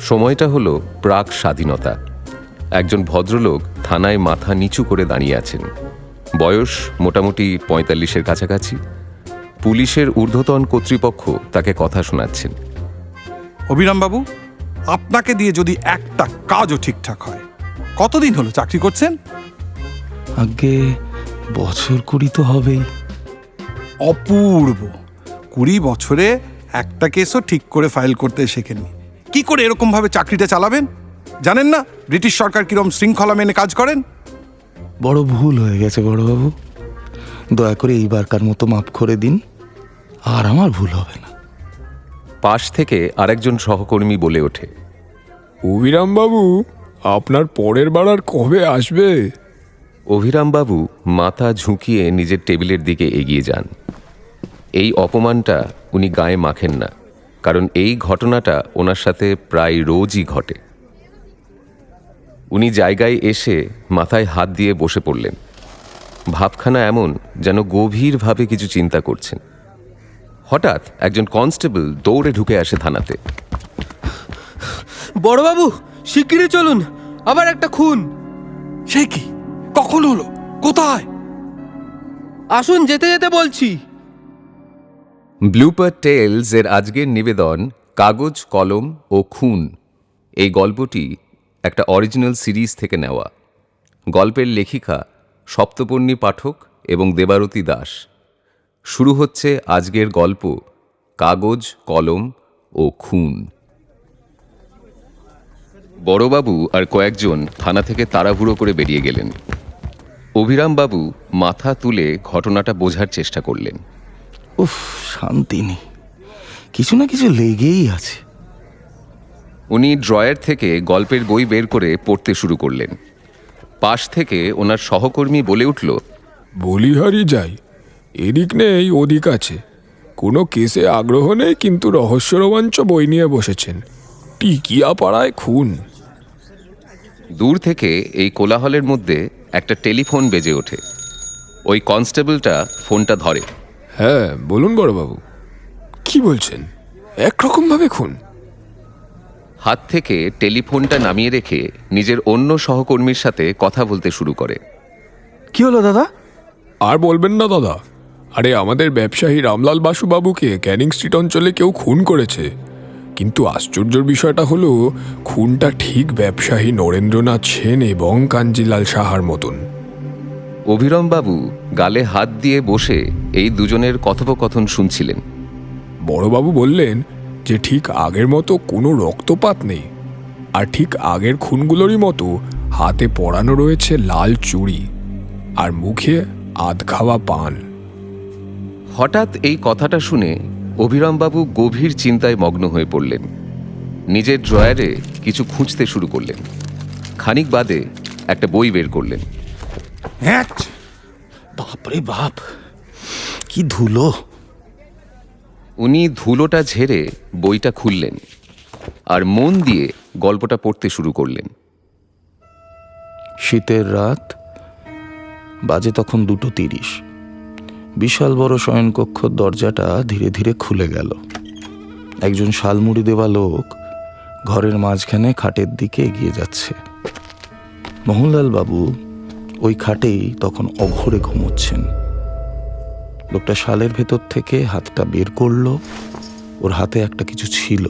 সময়টা হলো প্রাক স্বাধীনতা। একজন ভদ্রলোক থানায় মাথা নিচু করে দাঁড়িয়ে আছেন। বয়স মোটামুটি পঁয়তাল্লিশের কাছাকাছি। পুলিশের ঊর্ধ্বতন কর্তৃপক্ষ তাকে কথা শোনাচ্ছেন। অভিরামবাবু আপনাকে দিয়ে যদি একটা কাজও ঠিকঠাক হয় কতদিন হলো চাকরি করছেন? আগে বছর কুড়ি তো হবেই। অপূর্ব। কুড়ি বছরে একটা কেসও ঠিক করে ফাইল করতে শেখেননি। কি করে এরকমভাবে চাকরিটা চালাবেন? জানেন না? ব্রিটিশ সরকার কিরম শৃঙ্খলা মেনে কাজ করেন? বড় ভুল হয়ে গেছে বড়বাবু দয়া করে এইবারকার মতো মাফ করে দিন আর আমার ভুল হবে না। পাশ থেকে আরেকজন সহকর্মী বলে ওঠে অভিরামবাবু আপনার পরের বার আর কবে আসবে? অভিরামবাবু মাথা ঝুঁকিয়ে নিজের টেবিলের দিকে এগিয়ে যান। এই অপমানটা উনি গায়ে মাখেন না, কারণ এই ঘটনাটা ওনার সাথে প্রায় রোজই ঘটে। উনি জায়গায় এসে মাথায় হাত দিয়ে বসে পড়লেন। ভাবখানা এমন যেন গভীরভাবে কিছু চিন্তা করছেন। হঠাৎ একজন কনস্টেবল দৌড়ে ঢুকে আসে থানাতে। বড়বাবু, শিগগিরই চলুন, আবার একটা খুন। সে কি? কখন হলো? কোথায়? আসুন, যেতে যেতে বলছি। ব্লুপার টেলস এর আজকের নিবেদন কাগজ, কলম ও খুন। এই গল্পটি একটা অরিজিনাল সিরিজ থেকে নেওয়া। গল্পের লেখিকা সপ্তপর্ণী পাঠক এবং দেবারতী দাস। শুরু হচ্ছে আজকের গল্প কাগজ, কলম ও খুন। বড়বাবু আর কয়েকজন থানা থেকে তাড়াহুড়ো করে বেরিয়ে গেলেন। অভিরামবাবু মাথা তুলে ঘটনাটা বোঝার চেষ্টা করলেন। উফ শান্তি নেই। কিছু না কিছু লেগেই আছে। উনি ড্রয়ার থেকে গল্পের বই বের করে পড়তে শুরু করলেন। পাশ থেকে ওনার সহকর্মী বলে উঠল বলিহারি যাই এদিক নেই ওদিক আছে। কোনো কেসে আগ্রহ নেই কিন্তু রহস্য রোমাঞ্চ বই নিয়ে বসেছেন। টিকিয়া পাড়ায় খুন। দূর থেকে এই কোলাহলের মধ্যে একটা টেলিফোন বেজে ওঠে। ওই কনস্টেবলটা ফোনটা ধরে। হ্যাঁ বলুন বড়বাবু। কি বলছেন? একরকমভাবে খুন। হাত থেকে টেলিফোনটা নামিয়ে রেখে নিজের অন্য সহকর্মীর সাথে কথা বলতে শুরু করে। কি হলো দাদা? আর বলবেন না দাদা। আরে আমাদের ব্যবসায়ী রামলাল বাসুবাবুকে ক্যানিং স্ট্রিট অঞ্চলে কেউ খুন করেছে। কিন্তু আশ্চর্যের বিষয়টা হলো খুনটা ঠিক ব্যবসায়ী নরেন্দ্রনাথ সেন এবং কাঞ্জিলাল সাহার মতন। অভিরমবাবু গালে হাত দিয়ে বসে এই দুজনের কথোপকথন শুনছিলেন। বড়বাবু বললেন যে ঠিক আগের মতো কোনো রক্তপাত নেই আর ঠিক আগের খুনগুলোরই মতো হাতে পরানো রয়েছে লাল চুড়ি আর মুখে আধ খাওয়া পান। হঠাৎ এই কথাটা শুনে অভিরামবাবু গভীর চিন্তায় মগ্ন হয়ে পড়লেন। নিজের ড্রয়ারে কিছু খুঁজতে শুরু করলেন। খানিক বাদে একটা বই বের করলেন। হ্যাঁ বাপরে বাপ কি ধুলো। উনি ধুলোটা ঝেড়ে বইটা খুললেন আর মন দিয়ে গল্পটা পড়তে শুরু করলেন। শীতের রাত বাজে তখন দুটো তিরিশ। বিশাল বড় শয়নকক্ষর দরজাটা ধীরে ধীরে খুলে গেল। একজন শালমুড়ি দেওয়া লোক ঘরের মাঝখানে খাটের দিকে এগিয়ে যাচ্ছে। মোহনলাল বাবু ওই খাটেই তখন অঘরে ঘুমোচ্ছেন। লোকটা শালের ভেতর থেকে হাতটা বের করল, ওর হাতে একটা কিছু ছিল।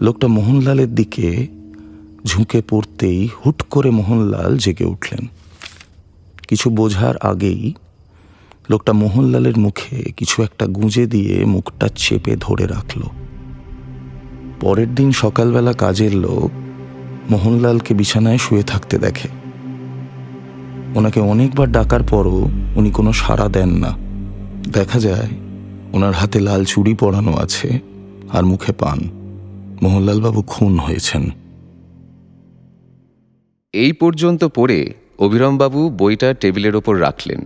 লোকটা মোহনলালের দিকে ঝুঁকে পড়তেই হুট করে মোহনলাল জেগে উঠলেন। কিছু বোঝার আগেই লোকটা মোহনলালের মুখে কিছু একটা গুঁজে দিয়ে মুখটা চেপে ধরে রাখল। পরের দিন সকালবেলা কাজের লোক মোহনলালকে বিছানায় শুয়ে থাকতে দেখে। ওনাকে অনেকবার ডাকার পরও উনি কোনো সাড়া দেন না। দেখা যায়, ওনার হাতে লাল চুড়ি পরানো আছে আর মুখে পান। মোহনলালবাবু খুন হয়েছেন। এই পর্যন্ত পড়ে অভিরামবাবু বইটা টেবিলের ওপর রাখলেন।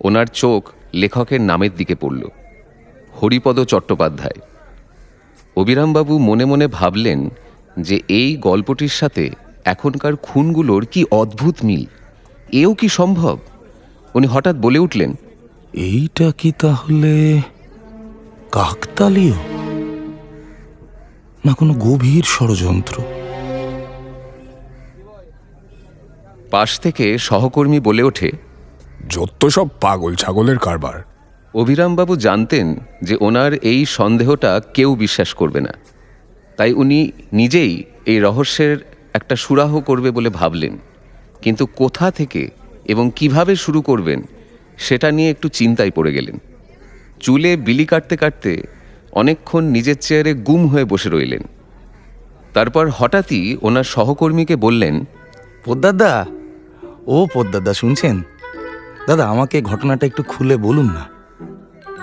ওনার চোখ লেখকের নামের দিকে পড়ল, হরিপদ চট্টোপাধ্যায়। অভিরামবাবু মনে মনে ভাবলেন যে এই গল্পটির সাথে এখনকার খুনগুলোর কি অদ্ভুত মিল। এও কি সম্ভব? উনি হঠাৎ বলে উঠলেন এইটা কি তাহলে কাকতালীয়? না কোনো গভীর ষড়যন্ত্র? পাশ থেকে সহকর্মী বলে ওঠে যত সব পাগল ছাগলের কারবার। অভিরামবাবু জানতেন যে ওনার এই সন্দেহটা কেউ বিশ্বাস করবে না। তাই উনি নিজেই এই রহস্যের একটা সুরাহ করবে বলে ভাবলেন। কিন্তু কোথা থেকে এবং কীভাবে শুরু করবেন সেটা নিয়ে একটু চিন্তায় পড়ে গেলেন। চুলে বিলি কাটতে কাটতে অনেকক্ষণ নিজের চেয়ারে গুম হয়ে বসে রইলেন। তারপর হঠাৎই ওনার সহকর্মীকে বললেন পোদ্দারদা ও পোদ্দারদা শুনছেন? দাদা আমাকে ঘটনাটা একটু খুলে বলুন না।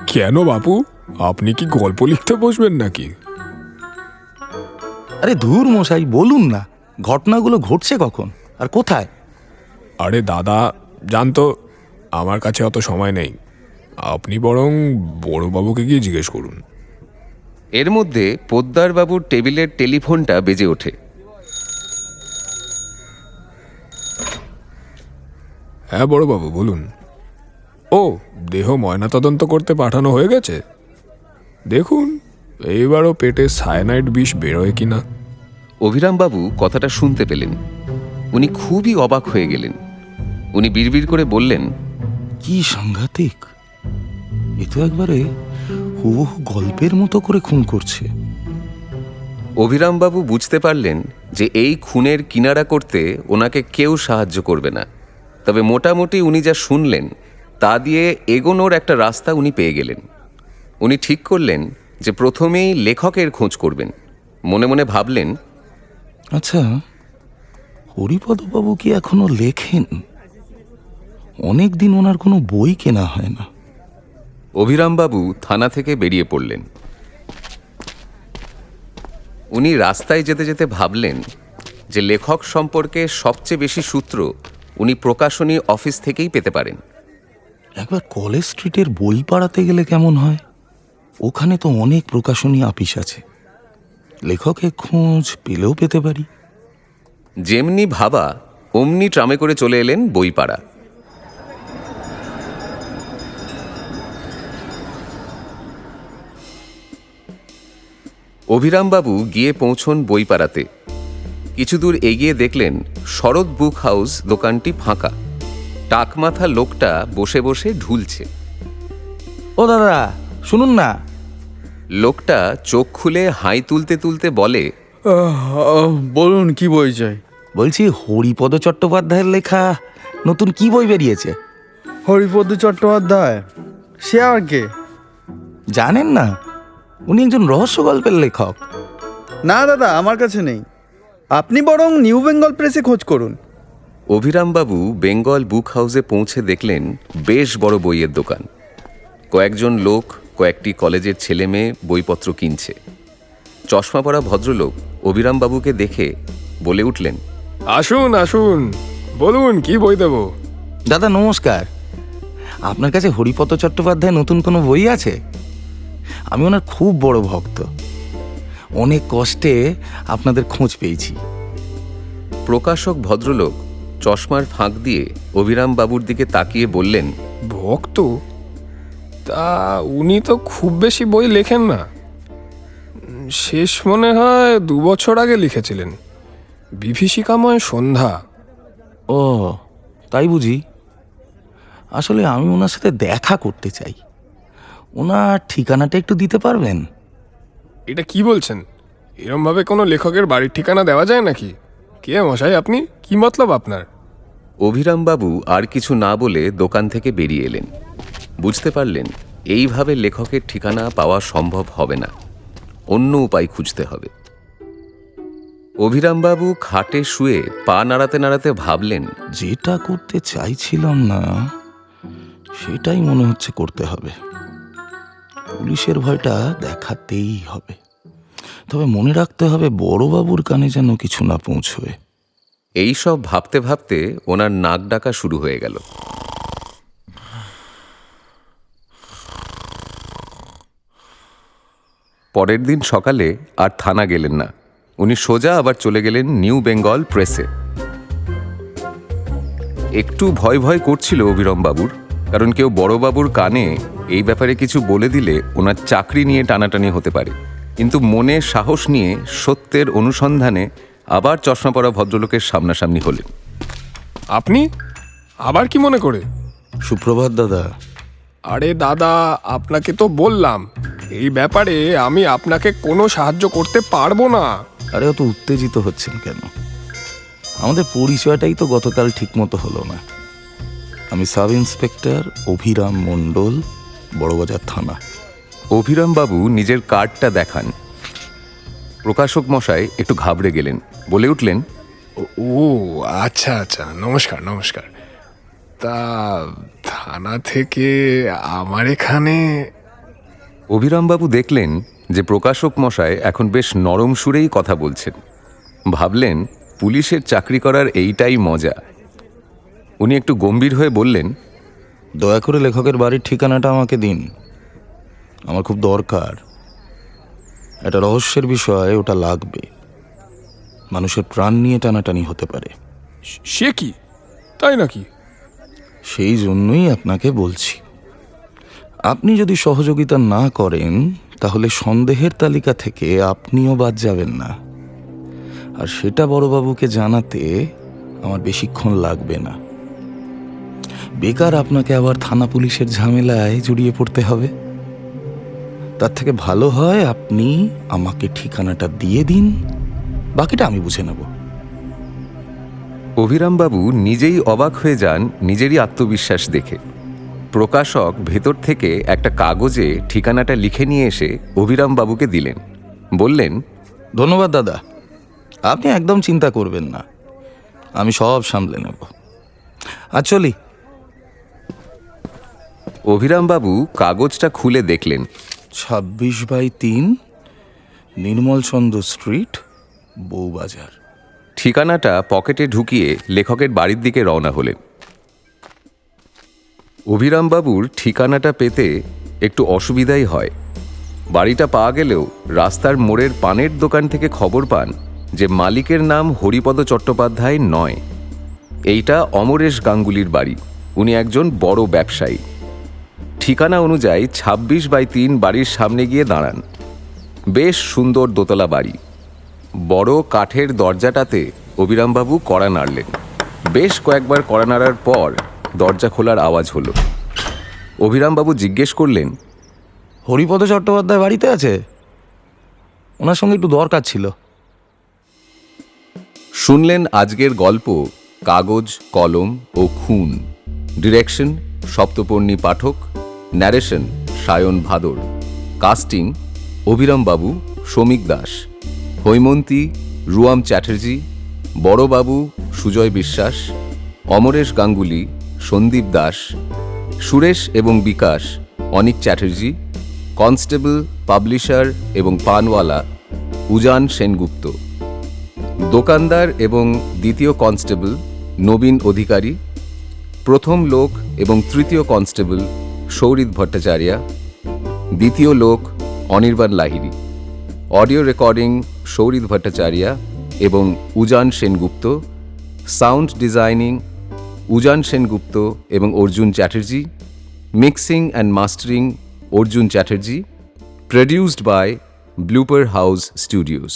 কেন বাপু? আপনি কি গল্প লিখতে বসবেন নাকি? আরে ধুর মশাই বলুন না। ঘটনাগুলো ঘটছে কখন? আর কোথায়? আরে দাদা জানতো আমার কাছে অত সময় নেই। আপনি বরং বড়বাবুকে গিয়ে জিজ্ঞেস করুন। এর মধ্যে পোদ্দারবাবুর টেবিলের টেলিফোনটা বেজে ওঠে। হ্যাঁ বড়বাবু বলুন। ও দেহ ময়নাতদন্ত করতে পাঠানো হয়ে গেছে? দেখুন এইবারও পেটে সায়ানাইড বিষ বেরোয় কিনা। অভিরামবাবু কথাটা শুনতে পেলেন। উনি খুবই অবাক হয়ে গেলেন। উনি বিড়বিড় করে বললেন কি সাংঘাতিক। এ তো একবারে হুবহু গল্পের মতো করে খুন করছে। অভিরামবাবু বুঝতে পারলেন যে এই খুনের কিনারা করতে ওনাকে কেউ সাহায্য করবে না। তবে মোটামুটি উনি যা শুনলেন তা দিয়ে এগোনোর একটা রাস্তা উনি পেয়ে গেলেন। উনি ঠিক করলেন যে প্রথমেই লেখকের খোঁজ করবেন। মনে মনে ভাবলেন আচ্ছা হরিপদবাবু কি এখনও লেখেন? অনেক দিন ওনার কোনো বই কেনা হয় না। অভিরামবাবু থানা থেকে বেরিয়ে পড়লেন। উনি রাস্তায় যেতে যেতে ভাবলেন যে লেখক সম্পর্কে সবচেয়ে বেশি সূত্র উনি প্রকাশনী অফিস থেকেই পেতে পারেন। একবার কলেজ স্ট্রিটের বই পাড়াতে গেলে কেমন হয়? ওখানে তো অনেক প্রকাশনী আপিস আছে। লেখকের খোঁজ পেলেও পেতে পারি। যেমনি ভাবা অমনি ট্রামে করে চলে এলেন বইপাড়া অভিরামবাবু গিয়ে পৌঁছন বইপাড়াতে। কিছু দূর এগিয়ে দেখলেন শরৎ বুক হাউস দোকানটি ফাঁকা। টাকমাথা লোকটা বসে বসে ঢুলছে। ও দাদা শুনুন না। লোকটা চোখ খুলে হাই তুলতে তুলতে বলে বলুন কি বই চাই? বলছি হরিপদ চট্টোপাধ্যায়ের লেখা নতুন কি বই বেরিয়েছে? হরিপদ চট্টোপাধ্যায়? সে আর কে? জানেন না। উনি একজন রহস্য গল্পের লেখক। না দাদা আমার কাছে নেই। আপনি বরং নিউ বেঙ্গল প্রেসে খোঁজ করুন। অভিরামবাবু বেঙ্গল বুক হাউসে পৌঁছে দেখলেন বেশ বড় বইয়ের দোকান। কয়েকজন লোক কয়েকটি কলেজের ছেলে মেয়ে বইপত্র কিনছে। চশমা পরা ভদ্রলোক অভিরামবাবুকে দেখে বলে উঠলেন আসুন আসুন। বলুন কি বই দেবো? দাদা নমস্কার। আপনার কাছে হরিপদ চট্টোপাধ্যায় নতুন কোনো বই আছে? আমি ওনার খুব বড় ভক্ত। অনেক কষ্টে আপনাদের খোঁজ পেয়েছি। প্রকাশক ভদ্রলোক চশমার ফাঁক দিয়ে অভিরাম বাবুর দিকে তাকিয়ে বললেন ভক্ত? তা উনি তো খুব বেশি বই লেখেন না। শেষ মনে হয় দু বছর আগে লিখেছিলেন। বিভীষিকাময় সন্ধ্যা। ও তাই বুঝি। আসলে আমি ওনার সাথে দেখা করতে চাই। ওনার ঠিকানাটা একটু দিতে পারবেন? এটা কি বলছেন? এরমভাবে কোনো লেখকের বাড়ির ঠিকানা দেওয়া যায় নাকি? কে মশাই আপনি? কি মতলব আপনার? অভিরামবাবু আর কিছু না বলে দোকান থেকে বেরিয়ে এলেন। বুঝতে পারলেন এইভাবে লেখকের ঠিকানা পাওয়া সম্ভব হবে না। অন্য উপায় খুঁজতে হবে। অভিরামবাবু খাটে শুয়ে পা নাড়াতে নাড়াতে ভাবলেন যেটা করতে চাইছিলাম না সেটাই মনে হচ্ছে করতে হবে। পুলিশের ভয়টা দেখাতেই হবে। তবে মনে রাখতে হবে বড়বাবুর কানে যেন কিছু না পৌঁছবে এই সব ভাবতে ভাবতে ওনার নাক ডাকা শুরু হয়ে গেল। পরের দিন সকালে আর থানা গেলেন না। উনি সোজা আবার চলে গেলেন নিউ বেঙ্গল প্রেসে। একটু ভয় ভয় করছিল অভিরম বাবুর কারণ কেউ বড়বাবুর কানে এই ব্যাপারে কিছু বলে দিলে ওনার চাকরি নিয়ে টানাটানি হতে পারে। কিন্তু মনে সাহস নিয়ে সত্যের অনুসন্ধানে আবার চশমা পরা ভদ্রলোকের সামনাসামনি হলেন। আপনি? আবার কি মনে করে? সুপ্রভাত দাদা। আরে দাদা আপনাকে তো বললাম এই ব্যাপারে আমি আপনাকে কোনো সাহায্য করতে পারব না। আরে অত উত্তেজিত হচ্ছেন কেন? আমাদের পরিচয়টাই তো গতকাল ঠিকমতো হলো না। আমি সাব ইন্সপেক্টর অভিরাম মণ্ডল বড়বাজার থানা। অভিরামবাবু নিজের কার্ডটা দেখান। প্রকাশক মশাই একটু ঘাবড়ে গেলেন বলে উঠলেন ও- আচ্ছা আচ্ছা নমস্কার নমস্কার। তা থানা থেকে আমার এখানে অভিরামবাবু দেখলেন যে প্রকাশক মশাই এখন বেশ নরম সুরেই কথা বলছেন। ভাবলেন পুলিশের চাকরি করার এইটাই মজা। উনি একটু গম্ভীর হয়ে বললেন দয়া করে লেখকের বাড়ির ঠিকানাটা আমাকে দিন। আমার খুব দরকার। একটা রহস্যের বিষয় ওটা লাগবে। মানুষের প্রাণ নিয়ে টানাটানি হতে পারে। সে কি? তাই নাকি? সেই জন্যই আপনাকে বলছি। আপনি যদি সহযোগিতা না করেন তাহলে সন্দেহের তালিকা থেকে আপনিও বাদ যাবেন না। আর সেটা বড়বাবুকে জানাতে আমার বেশিক্ষণ লাগবে না। বেকার আপনাকে আবার থানা পুলিশের ঝামেলায় জড়িয়ে পড়তে হবে। তার থেকে ভালো হয় আপনি আমাকে ঠিকানাটা দিয়ে দিন। বাকিটা আমি বুঝে নেব। অভিরামবাবু নিজেই অবাক হয়ে যান নিজেরই আত্মবিশ্বাস দেখে। প্রকাশক ভেতর থেকে একটা কাগজে ঠিকানাটা লিখে নিয়ে এসে অভিরামবাবুকে দিলেন। বললেন ধন্যবাদ দাদা। আপনি একদম চিন্তা করবেন না। আমি সব সামলে নেব। আর চলি। অভিরামবাবু কাগজটা খুলে দেখলেন। ছাব্বিশ বাই তিন নির্মল চন্দ্র স্ট্রিট বউবাজার। ঠিকানাটা পকেটে ঢুকিয়ে লেখকের বাড়ির দিকে রওনা হলেন। অভিরামবাবুর ঠিকানাটা পেতে একটু অসুবিধাই হয়। বাড়িটা পাওয়া গেলেও রাস্তার মোড়ের পানের দোকান থেকে খবর পান যে মালিকের নাম হরিপদ চট্টোপাধ্যায় নয়। এইটা অমরেশ গাঙ্গুলির বাড়ি। উনি একজন বড় ব্যবসায়ী। ঠিকানা অনুযায়ী ২৬ বাই তিন বাড়ির সামনে গিয়ে দাঁড়ান। বেশ সুন্দর দোতলা বাড়ি। বড় কাঠের দরজাটাতে অবিরামবাবু কড়া নাড়লেন। বেশ কয়েকবার কড়া নাড়ার পর দরজা খোলার আওয়াজ হলো। অভিরামবাবু জিজ্ঞেস করলেন হরিপদ চট্টোপাধ্যায় বাড়িতে আছে? ওনার সঙ্গে একটু দরকার ছিল। শুনলেন আজকের গল্প কাগজ কলম ও খুন। Direction Saptaparni Pathak narration Sayan Bhador casting অভিরামবাবু Sramik Das Haimanti রুয়াম Chatterjee বড়বাবু সুজয় বিশ্বাস অমরেশ গাঙ্গুলি সন্দীপ দাস সুরেশ এবং বিকাশ অনিক চ্যাটার্জি কনস্টেবল পাবলিশার এবং পানওয়ালা উজান সেনগুপ্ত দোকানদার এবং দ্বিতীয় কনস্টেবল নবীন অধিকারী প্রথম লোক এবং তৃতীয় কনস্টেবল সৌরিত ভট্টাচার্য, দ্বিতীয় লোক অনির্বাণ লাহিড়ী। অডিও রেকর্ডিং সৌরিত ভট্টাচার্য এবং উজান সেনগুপ্ত, সাউন্ড ডিজাইনিং উজান সেনগুপ্ত এবং Arjun Chatterjee, mixing and mastering Arjun Chatterjee produced by blooper house studios